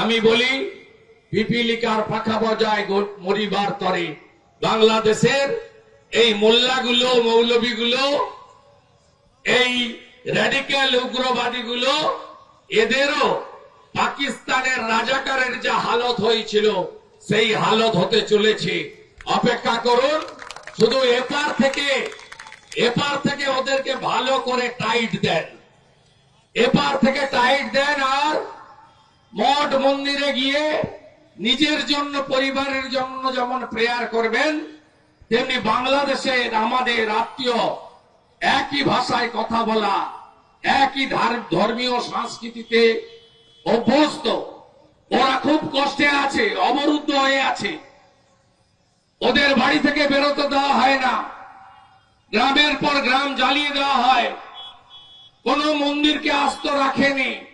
আমি বলি পিপিলিকার পাখা বজায় মরিবার তরে। বাংলাদেশের এই মোল্লাগুলো মৌলবীগুলো এই র্যাডিক্যাল উগ্রবাদীগুলো, এদেরও পাকিস্তানের রাজাকারের যা হালত হয়েছিল, সেই হালত হতে চলেছে। অপেক্ষা করুন, শুধু এপার থেকে এপার থেকে ওদেরকে ভালো করে টাইট দেন। এপার থেকে টাইট দেন আর মঠ মন্দিরে গিয়ে নিজের জন্য, পরিবারের জন্য যেমন প্রেয়ার করবেন, তেমনি বাংলাদেশের আমাদের আত্মীয় একই ভাষায় কথা বলা, একই ধার- ধর্মীয় সংস্কৃতিতে অভ্যস্ত। ওরা খুব কষ্টে আছে, অবরুদ্ধ হয়ে আছে। ওদের বাড়ি থেকে বেরোতে দেওয়া হয় না। গ্রামের পর গ্রাম জ্বালিয়ে দেওয়া হয়। কোন মন্দিরকে আস্ত রাখেনি।